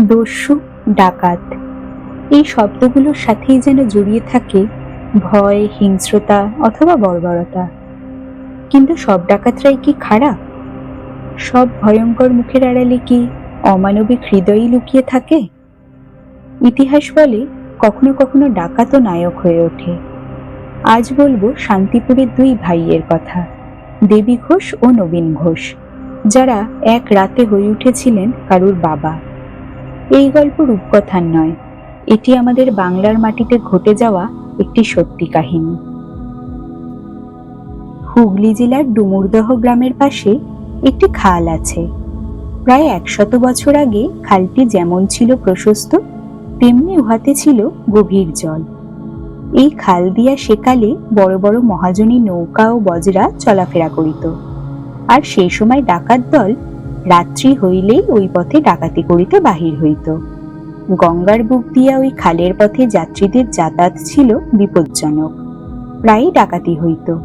দস্যু, ডাকাত। এই শব্দগুলোর সাথেই যেন জড়িয়ে থাকে ভয়, হিংস্রতা অথবা বর্বরতা। কিন্তু সব ডাকাতরাই কি খারাপ সব ভয়ঙ্কর মুখের আড়ালে কি অমানবিক হৃদয়ই লুকিয়ে থাকে? ইতিহাস বলে কখনো কখনো ডাকাতও নায়ক হয়ে ওঠে। আজ বলব শান্তিপুরের দুই ভাইয়ের কথা, দেবী ঘোষ ও নবীন ঘোষ, যারা এক রাতে হয়ে উঠেছিলেন কারুর বাবা। এই গল্প রূপকথার নয়। এটি আমাদের বাংলার মাটিতে ঘটে যাওয়া একটি সত্যি কাহিনী। হুগলি জেলার ডুমুরদহ গ্রামের পাশে একটি খাল আছে। প্রায় একশত বছর আগে খালটি যেমন ছিল প্রশস্ত, তেমনি উহাতে ছিল গভীর জল। এই খাল দিয়া সেকালে বড় বড় মহাজনী নৌকা ও বজরা চলাফেরা করিত। আর সেই সময় ডাকাত দল রাত্রি হইলেই ওই পথে ডাকাতি করিতে বাহির হইত। গঙ্গার বুক দিয়া ওই খালের পথে যাত্রীদের যাতায়াত ছিল বিপজ্জনক। প্রায়ই ডাকাতি হইত।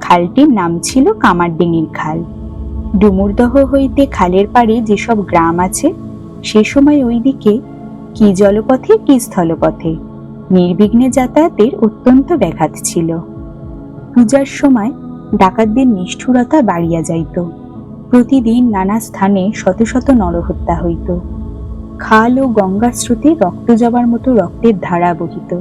খালটির নাম ছিল কামারডিঙির খাল। ডুমুরদহ হইতে খালের পাড়ে যেসব গ্রাম আছে, সে সময় ওইদিকে কি জলপথে, কি স্থলপথে নির্বিঘ্নে যাতায়াতের অত্যন্ত ব্যাঘাত ছিল। পূজার সময় ডাকাতদের নিষ্ঠুরতা বাড়িয়া যাইত। প্রতিদিন নানা স্থানে শত শত নরহত্যা হইত। খাল ও গঙ্গার স্রোতে রক্ত যাবার মতো রক্তের ধারা বহিত।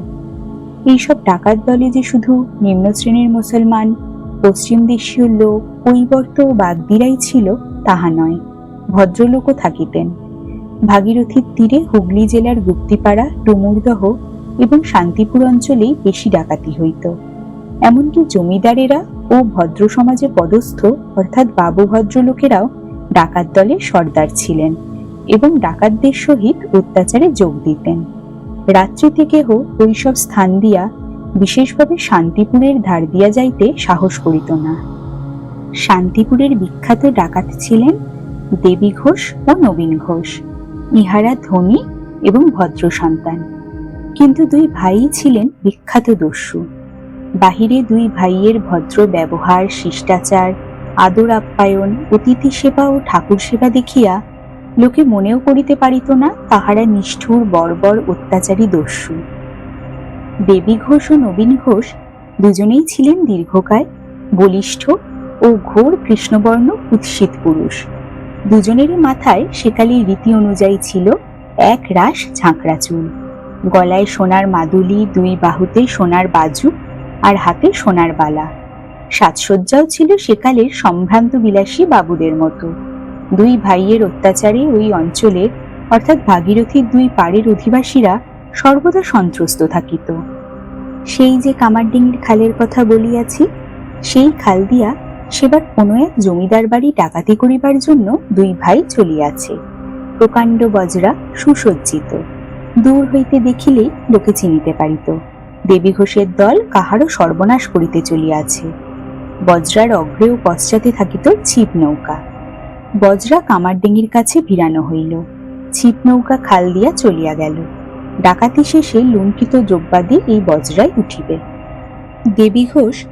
এইসব ডাকাত দলে যে শুধু নিম্ন শ্রেণির মুসলমান, পশ্চিম দেশীয় লোক, কৈবর্ত ও বাগদিরাই ছিল, তাহা নয়। ভদ্রলোকও থাকিতেন। ভাগীরথীর তীরে হুগলি জেলার গুপ্তিপাড়া ডুমুরদহ এবং শান্তিপুর অঞ্চলেই বেশি ডাকাতি হইত। এমনকি জমিদারেরা ও ভদ্র সমাজে পদস্থ, অর্থাৎ বাবু ভদ্রলোকেরাও ডাকাত দলে সর্দার ছিলেন এবং ডাকাতদের সহিত অত্যাচারে যোগ দিতেন। রাত্রিতে কেহ ওইসব স্থান দিয়া, বিশেষভাবে শান্তিপুরের ধার দিয়া যাইতে সাহস করিত না। শান্তিপুরের বিখ্যাত ডাকাত ছিলেন দেবী ঘোষ ও নবীন ঘোষ। ইহারা ধনী এবং ভদ্র সন্তান। কিন্তু দুই ভাই ছিলেন বিখ্যাত দস্যু। বাহিরে দুই ভাইয়ের ভদ্র ব্যবহার, শিষ্টাচার, আদর আপ্যায়ন, অতিথি সেবা ও ঠাকুর সেবা দেখিয়া লোকে মনেও করিতে পারিত না তাহারা নিষ্ঠুর, বর্বর, অত্যাচারী দস্যু। দেবী ঘোষ ও নবীন ঘোষ দুজনেই ছিলেন দীর্ঘকায় বলিষ্ঠ ও ঘোর কৃষ্ণবর্ণ কুৎসিত পুরুষ। দুজনেরই মাথায় সেকালের রীতি অনুযায়ী ছিল এক রাশ ঝাঁকড়া চুল। গলায় সোনার মাদুলি, দুই বাহুতে সোনার বাজু আর হাতে সোনার বালা। সাজসজ্জাও ছিল সেকালের সম্ভ্রান্ত বিলাসী বাবুদের মতো। দুই ভাইয়ের অত্যাচারে ওই অঞ্চলের অর্থাৎ ভাগীরথীর দুই পাড়ের অধিবাসীরা সর্বদা সন্ত্রস্ত থাকিত। সেই যে কামারডিঙ্গির খালের কথা বলিয়াছি, সেই খাল দিয়া সেবার কোনো এক জমিদার বাড়ি ডাকাতি করিবার জন্য দুই ভাই চলিয়াছে। প্রকাণ্ড বজরা সুসজ্জিত। দূর হইতে দেখিলেই লোকে চিনিতে পারিত। দেবী ঘোষের দল কাহারও সর্বনাশ করিতে চলিয়াছে। বজ্রার অগ্রে ও পশ্চাতে থাকিত ছিপ নৌকা। বজ্রা কামারডিঙ্গির কাছে ভিড়ানো হইল। ছিপ নৌকা খাল দিয়া চলিয়া গেল। ডাকাতি শেষে লুণ্ঠিত যোগবাদী এই বজ্রায় উঠিবে। দেবী ঘোষ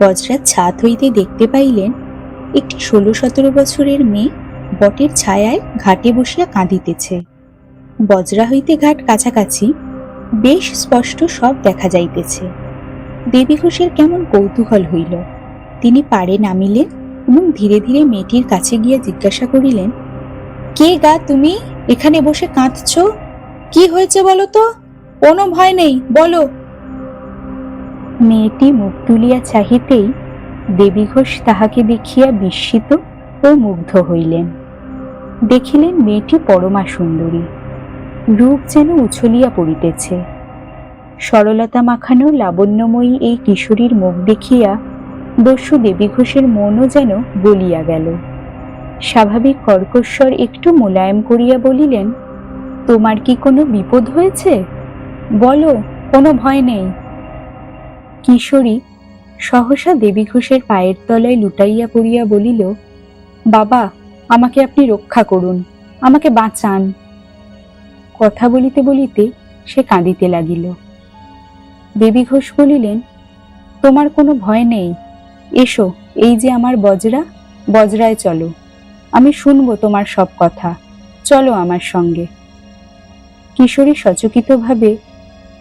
বজ্রার ছাদ হইতে দেখতে পাইলেন, একটি ষোলো সতেরো বছরের মেয়ে বটের ছায়ায় ঘাটে বসিয়া কাঁদিতেছে। বজ্রা হইতে ঘাট কাছাকাছি বেশ স্পষ্ট সব দেখা যাইতেছে। দেবী ঘোষের কেমন কৌতূহল হইল। তিনি পাড়ে নামিলেন এবং ধীরে ধীরে মেয়েটির কাছে গিয়া জিজ্ঞাসা করিলেন, কে গা তুমি? এখানে বসে কাঁদছ? কি হয়েছে বলো তো? কোনো ভয় নেই, বলো। মেয়েটি মুখ তুলিয়া চাহিতেই দেবী ঘোষ তাহাকে দেখিয়া বিস্মিত ও মুগ্ধ হইলেন। দেখিলেন মেয়েটি পরমা সুন্দরী। রূপ যেন উছলিয়া পড়িতেছে। সরলতা মাখানো লাবণ্যময়ী এই কিশোরীর মুখ দেখিয়া দস্যু দেবী ঘোষের মনও যেন বলিয়া গেল। স্বাভাবিক কর্কশ্বর একটু মোলায়েম করিয়া বলিলেন, তোমার কি কোনো বিপদ হয়েছে? বলো, কোনো ভয় নেই। কিশোরী সহসা দেবী ঘোষের পায়ের তলায় লুটাইয়া পড়িয়া বলিল, বাবা, আমাকে আপনি রক্ষা করুন, আমাকে বাঁচান। কথা বলিতে বলিতে সে কাঁদিতে লাগিল। দেবী ঘোষ বলিলেন, তোমার কোনো ভয় নেই। এসো, এই যে আমার বজরা, বজরায় চলো। আমি শুনব তোমার সব কথা। চলো আমার সঙ্গে। কিশোরী সচকিতভাবে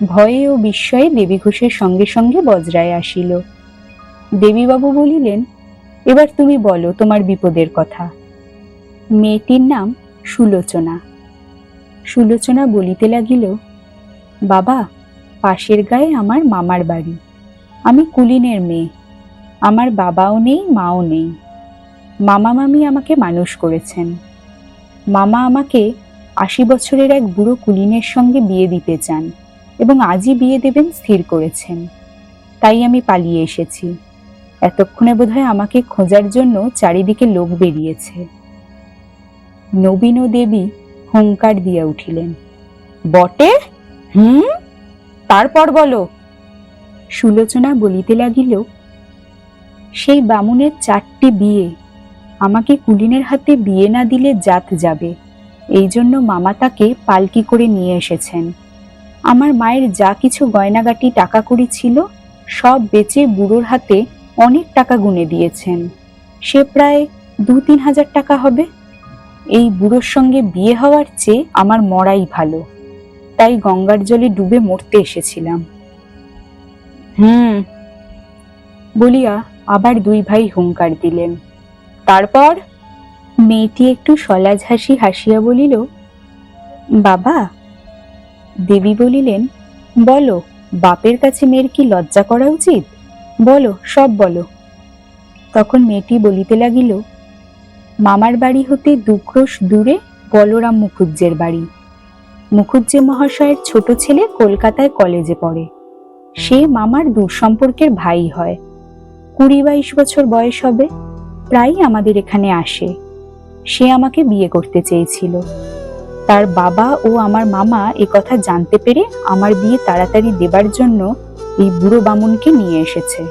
ভয়ে ও বিস্ময়ে দেবী ঘোষের সঙ্গে সঙ্গে বজ্রায় আসিল। দেবীবাবু বলিলেন, এবার তুমি বলো তোমার বিপদের কথা। মেয়েটির নাম সুলোচনা। সুলোচনা বলিতে লাগিল, বাবা, পাশের গায়ে আমার মামার বাড়ি। আমি কুলিনের মেয়ে। আমার বাবাও নেই, মাও নেই। মামা মামি আমাকে মানুষ করেছেন। মামা আমাকে আশি বছরের এক বুড়ো কুলিনের সঙ্গে বিয়ে দিতে চান এবং আজই বিয়ে দেবেন, স্থির করেছেন। তাই আমি পালিয়ে এসেছি। এতক্ষণে বোধহয় আমাকে খোঁজার জন্য চারিদিকে লোক বেরিয়েছে। নবীন দেবী হুঙ্কার দিয়া উঠিলেন। বটে হুম? তারপর বলো। সুলোচনা বলিতে লাগিল, সেই বামুনের চারটি বিয়ে, আমাকে কুলিনের হাতে বিয়ে না দিলে জাত যাবে। এই জন্য মামা তাকে পালকি করে নিয়ে এসেছেন। আমার মায়ের যা কিছু গয়নাগাটি টাকা কড়ি ছিল, সব বেচে বুড়োর হাতে অনেক টাকা গুনে দিয়েছেন। সে প্রায় দু তিন হাজার টাকা হবে। এই বুড়োর সঙ্গে বিয়ে হওয়ার চেয়ে আমার মরাই ভালো। তাই গঙ্গার জলে ডুবে মরতে এসেছিলাম। হুম, বলিয়া আবার দুই ভাই হুঙ্কার দিলেন। তারপর মেয়েটি একটু সলাজ হাসি হাসিয়া বলিল, বাবা। দেবী বলিলেন, বলো, বাপের কাছে মেয়ের কি লজ্জা করা উচিত? বলো, সব বলো। তখন মেয়েটি বলিতে লাগিল মামার বাড়ি হতে দুক্রোশ দূরে বলরাম মুখুজ্জের বাড়ি। মুখুজ্জে মহাশয়ের ছোট ছেলে কলকাতায় কলেজে পড়ে। সে মামার দূর সম্পর্কের ভাই হয়। কুড়ি বাইশ বছর বয়স হবে, প্রায়ই আমাদের এখানে আসে। সে আমাকে বিয়ে করতে চেয়েছিল। তার বাবা ও আমার মামা এ কথা জানতে পেরে আমার বিয়ে তাড়াতাড়ি দেবার জন্য এই বুড়ো বামুনকে নিয়ে এসেছে।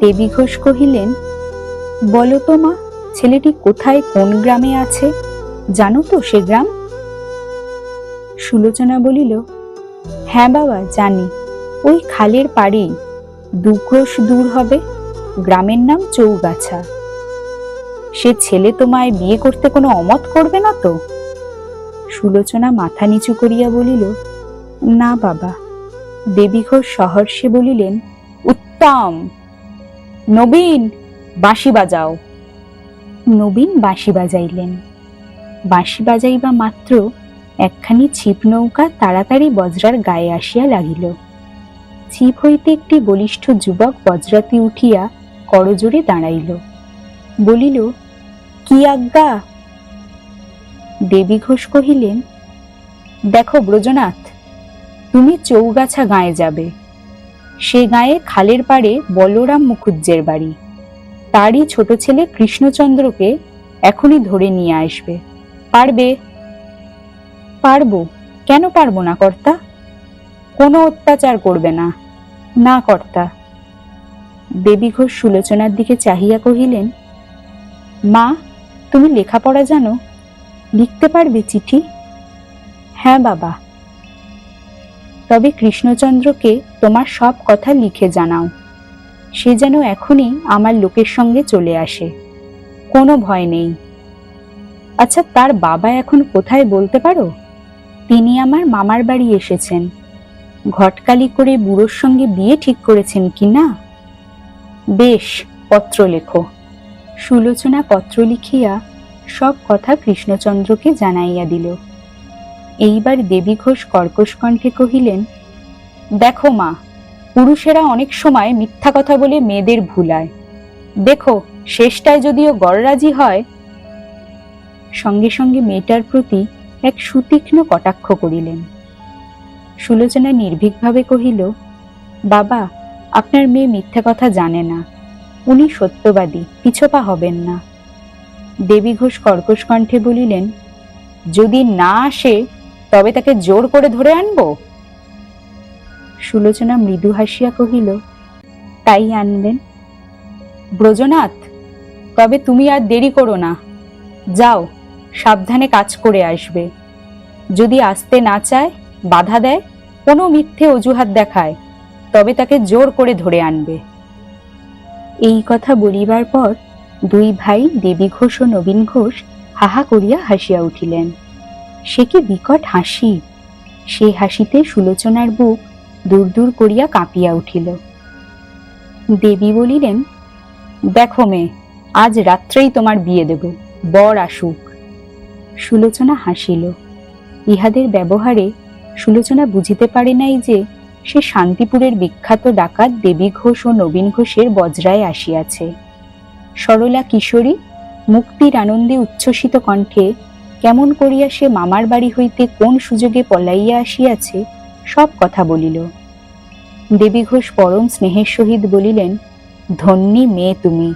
দেবী ঘোষ কহিলেন, বলো তো মা ছেলেটি কোথায় কোন গ্রামে আছে জানো তো সে গ্রাম? সুলোচনা বলিল হ্যাঁ বাবা, জানি। ওই খালের পাড়েই। দুক্রোশ দূর হবে। গ্রামের নাম চৌগাছা। সে ছেলে তোমায় বিয়ে করতে কোনো অমত করবে না তো? সুলোচনা মাথা নিচু করিয়া বলিল, না বাবা। দেবী ঘোষ সহর্ষে বলিলেন, উত্তম। নবীন, বাঁশি বাজাও। নবীন বাঁশি বাজাইলেন। বাঁশি বাজাইবা মাত্র একখানি ছিপ নৌকা তাড়াতাড়ি বজ্রার গায়ে আসিয়া লাগিল। ছিপ হইতে একটি বলিষ্ঠ যুবক বজ্রাতি উঠিয়া করজোরে দাঁড়াইল। বলিল, কি আজ্ঞা? দেবী ঘোষ কহিলেন, দেখো ব্রজনাথ, তুমি চৌগাছা গায়ে যাবে। সে গায়ে খালের পাড়ে বলরাম মুখুজ্জের বাড়ি। তারই ছোট ছেলে কৃষ্ণচন্দ্রকে এখনই ধরে নিয়ে আসবে। পারবে? পারব। কেন পারব না, কর্তা? কোনো অত্যাচার করবে না। না, কর্তা। দেবী ঘোষ সুলোচনার দিকে চাহিয়া কহিলেন, মা, তুমি লেখাপড়া জানো? লিখতে পারবে চিঠি? হ্যাঁ বাবা। তবে কৃষ্ণচন্দ্রকে তোমার সব কথা লিখে জানাও। সে যেন এখনই আমার লোকের সঙ্গে চলে আসে। কোনো ভয় নেই। আচ্ছা তার বাবা এখন কোথায় বলতে পারো? তিনি আমার মামার বাড়ি এসেছেন। ঘটকালি করে বুড়োর সঙ্গে বিয়ে ঠিক করেছেন কি না? বেশ, পত্র লেখো। সুলোচনা পত্র লিখিয়া সব কথা কৃষ্ণচন্দ্রকে জানাইয়া দিল। এইবার দেবী ঘোষ কর্কশ কণ্ঠে কহিলেন, দেখো মা পুরুষেরা অনেক সময় মিথ্যা কথা বলে মেয়েদের ভুলায়। দেখো, শেষটায় যদিও গড়রাজি হয়, সঙ্গে সঙ্গে মেয়েটার প্রতি এক সুতীক্ষ্ণ কটাক্ষ করিলেন। সুলোচনা নির্ভীকভাবে কহিল, বাবা, আপনার মেয়ে মিথ্যা কথা জানে না। উনি সত্যবাদী, পিছপা হবেন না। দেবী ঘোষ কর্কশ কণ্ঠে বলিলেন, যদি না আসে, তবে তাকে জোর করে ধরে আনব? সুলোচনা মৃদু হাসিয়া কহিল, তাই আনবেন ব্রজনাথ, তবে তুমি আর দেরি করো না। যাও, সাবধানে কাজ করে আসবে। যদি আসতে না চায়, বাধা দেয়, কোনো মিথ্যে অজুহাত দেখায়, তবে তাকে জোর করে ধরে আনবে। এই কথা বলিবার পর দুই ভাই দেবী ঘোষ ও নবীন ঘোষ হাহা করিয়া হাসিয়া উঠিলেন। সে কি বিকট হাসি! সেই হাসিতে সুলোচনার বুক দূর দূর করিয়া কাঁপিয়া উঠিল। দেবী বলিলেন, দেখো মেয়ে, আজ রাত্রেই তোমার বিয়ে দেব, বর আসুক। সুলোচনা হাসিল। ইহাদের ব্যবহারে সুলোচনা বুঝিতে পারে নাই যে, সে শান্তিপুরের বিখ্যাত ডাকাত দেবী ঘোষ ও নবীন ঘোষের বজ্রায় আসিয়াছে। সরলা কিশোরী মুক্তির আনন্দে উচ্ছ্বসিত কণ্ঠে, কেমন করিয়া সে মামার বাড়ি হইতে কোন সুযোগে পলাইয়া আসিয়াছে সব কথা বলিল। দেবী ঘোষ পরম স্নেহের সহিত বলিলেন, ধন্যী মেয়ে তুমি,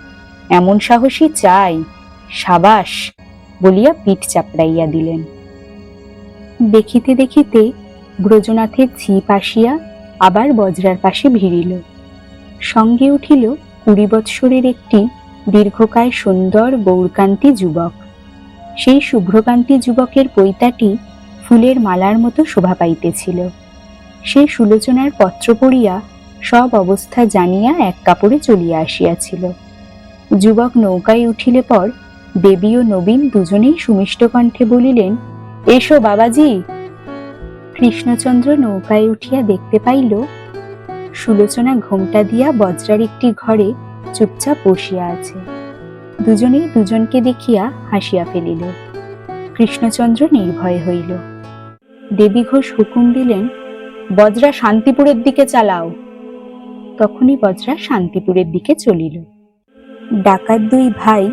এমন সাহসী চাই, সাবাস, বলিয়া পিঠ চাপড়াইয়া দিলেন। দেখিতে দেখিতে ব্রজনাথের ছিপ আসিয়া আবার বজ্রার পাশে ভিড়িল। সঙ্গে উঠিল কুড়ি বৎসরের একটি দীর্ঘকায় সুন্দর গৌরকান্তি যুবক। সেই শুভ্রকান্তি যুবকের পৈতাটি ফুলের মালার মতো শোভা পাইতেছিল। সে সুলোচনার পত্র পড়িয়া সব অবস্থা জানিয়া এক কাপড়ে চলিয়া আসিয়াছিল। যুবক নৌকায় উঠিলে পর দেবী ও নবীন দুজনেই সুমিষ্ট কণ্ঠে বলিলেন, এসো বাবাজি। কৃষ্ণচন্দ্র নৌকায় উঠিয়া দেখতে পাইল, সুলোচনা ঘোমটা দিয়া বজ্রার একটি ঘরে চুপচাপ বসিয়া আছে। দুজনেই দুজনকে দেখিয়া হাসিয়া ফেলিল। কৃষ্ণচন্দ্র নির্ভয় হইল। দেবী ঘোষ হুকুম দিলেন বজ্রা শান্তিপুরের দিকে চালাও। তখনই বজ্রা শান্তিপুরের দিকে চলিল। ডাকাত দুই ভাই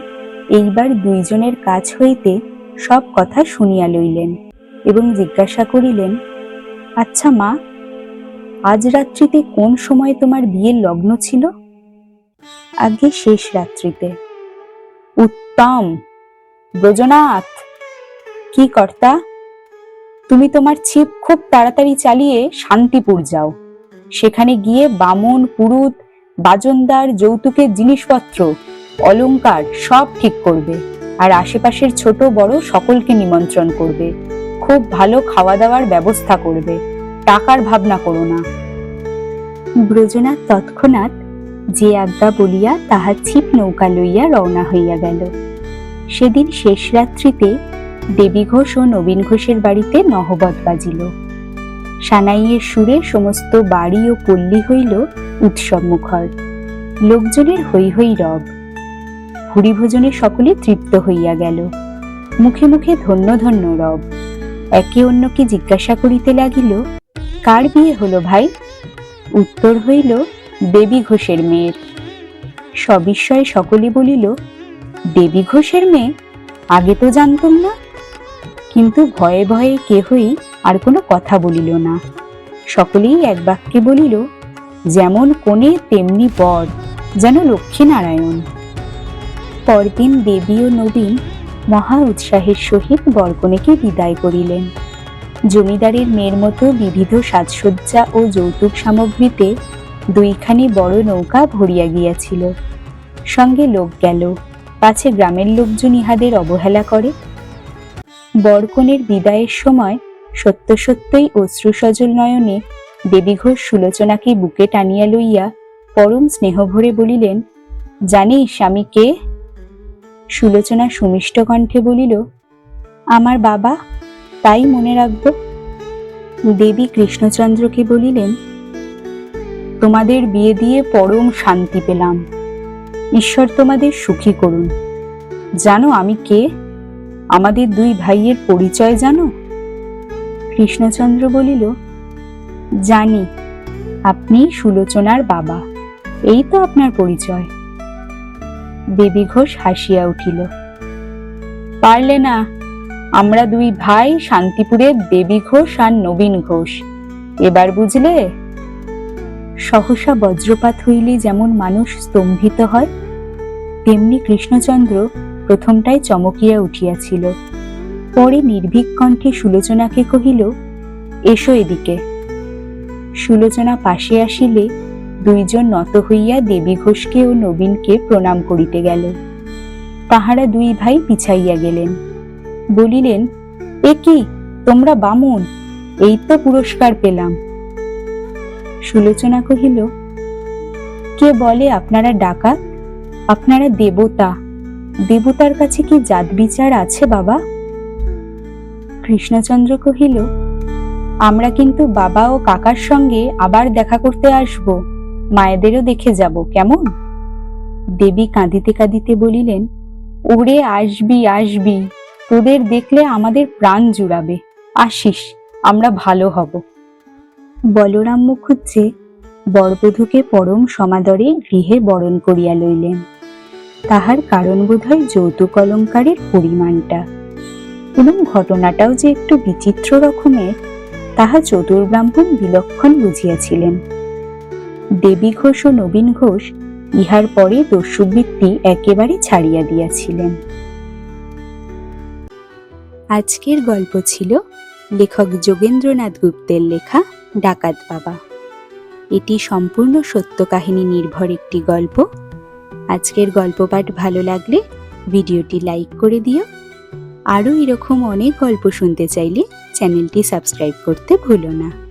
এইবার দুইজনের কাছ হইতে সব কথা শুনিয়া লইলেন এবং জিজ্ঞাসা করিলেন আচ্ছা মা, আজ রাত্রিতে কোন সময় তোমার বিয়ের লগ্ন ছিল? আগে শেষ রাত্রিতে। উত্তম, ব্রজনাথ, কি কর্তা? তুমি তোমার ছিপ খুব তাড়াতাড়ি চালিয়ে শান্তিপুর যাও। সেখানে গিয়ে বামন পুরুত বাজনদার, যৌতুকের জিনিসপত্র, অলংকার সব ঠিক করবে আর আশেপাশের ছোট বড় সকলকে নিমন্ত্রণ করবে। খুব ভালো খাওয়া দাওয়ার ব্যবস্থা করবে। টাকার ভাবনা করো না। ব্রজনাথ তৎক্ষণাৎ যে আজ্ঞা বলিয়া তাহার ছিপ নৌকা লইয়া রওনা হইয়া গেল। সেদিন শেষ রাত্রিতে দেবী ঘোষ ও নবীন ঘোষের বাড়িতে নহবত বাজিল। সানাইয়ের সুরে সমস্ত বাড়ি ও পল্লী হইল উৎসব মুখর। লোকজনের হৈ হৈ রব। ভুরিভোজনে সকলে তৃপ্ত হইয়া গেল। মুখে মুখে ধন্য ধন্য রব। একে অন্যকে জিজ্ঞাসা করিতে লাগিল, কার বিয়ে হলো ভাই? উত্তর হইল, দেবী ঘোষের মেয়ের। সবিস্ময়ে সকলে বলিল, দেবী ঘোষের মেয়ে? আগে তো জানতাম না। কিন্তু ভয়ে ভয়ে কেহই আর কোনো কথা বলিল না। সকলেই এক বাক্যে বলিল, যেমন কোণে তেমনি বর, যেন লক্ষ্মীনারায়ণ। পরদিন দেবী ও নবীন মহা উৎসাহের সহিত বরকনেকে বিদায় করিলেন। জমিদারের মেয়ের মতো বিবিধ সাজসজ্জা ও যৌতুক সামগ্রীতে দুইখানি বড় নৌকা ভরিয়া গিয়াছিল। সঙ্গে লোক গেল, পাছে গ্রামের লোকজন ইহাদের অবহেলা করে বরকনের বিদায়ের সময় সত্য সত্যই অশ্রুসজল নয়নে দেবীঘোষ সুলোচনাকে বুকে টানিয়া লইয়া পরম স্নেহভরে বলিলেন, জানিস আমি কে? সুলোচনা সুমিষ্ট কণ্ঠে বলিল, আমার বাবা, তাই মনে রাখব। দেবী কৃষ্ণচন্দ্রকে বলিলেন, তোমাদের বিয়ে দিয়ে পরম শান্তি পেলাম। ঈশ্বর তোমাদের সুখী করুন। জানো আমি কে? আমাদের দুই ভাইয়ের পরিচয় জানো? কৃষ্ণচন্দ্র বলিল, জানি, আপনি সুলোচনার বাবা, এই তো আপনার পরিচয়। দেবী ঘোষ হাসিয়া উঠিল, পারলে না, আমরা দুই ভাই শান্তিপুরের দেবী ঘোষ আর নবীন ঘোষ, এবার বুঝলে? সহসা বজ্রপাত হইলে যেমন মানুষ স্তম্ভিত হয়, তেমনি কৃষ্ণচন্দ্র প্রথমটাই চমকিয়া উঠিয়াছিল। পরে নির্ভীক কণ্ঠে সুলোচনাকে কহিল, এসো এদিকে। সুলোচনা পাশে আসিলে দুইজন নত হইয়া দেবী ঘোষকে ও নবীনকে প্রণাম করিতে গেল। তাহারা দুই ভাই পিছাইয়া গেলেন। বলিলেন, এ কি, তোমরা বামুন? এই তো পুরস্কার পেলাম। সুলোচনা কহিল, কে বলে আপনারা ডাকাত? আপনারা দেবতা। দেবতার কাছে কি জাত বিচার আছে বাবা? কৃষ্ণচন্দ্র কহিল, আমরা কিন্তু বাবা ও কাকার সঙ্গে আবার দেখা করতে আসব, মায়েদেরও দেখে যাব, কেমন? দেবী কাঁদিতে কাঁদিতে বলিলেন, ওরে আসবি আসবি, তোদের দেখলে আমাদের প্রাণ জুড়াবে, আসিস, আমরা ভালো হব। বলরাম মুখুজ্জে বরবধূকে পরম সমাদরে গৃহে বরণ করিয়া লইলেন। তাহার কারণ বোধহয় যৌতুক অলঙ্কারের পরিমাণটা। এবং ঘটনাটাও যে একটু বিচিত্র রকমের, তাহা চতুর্ব্রাহ্মণ বিলক্ষণ বুঝিয়াছিলেন। দেবী ঘোষ ও নবীন ঘোষ ইহার পরে দস্যুবৃত্তি একেবারে ছাড়িয়া দিয়াছিলেন। আজকের গল্প ছিল লেখক যোগেন্দ্রনাথ গুপ্তের লেখা ডাকাত বাবা। এটি সম্পূর্ণ সত্য কাহিনী নির্ভর একটি গল্প। আজকের গল্প পাঠ ভালো লাগলে ভিডিওটি লাইক করে দিও। আরও এরকম অনেক গল্প শুনতে চাইলে চ্যানেলটি সাবস্ক্রাইব করতে ভুলো না।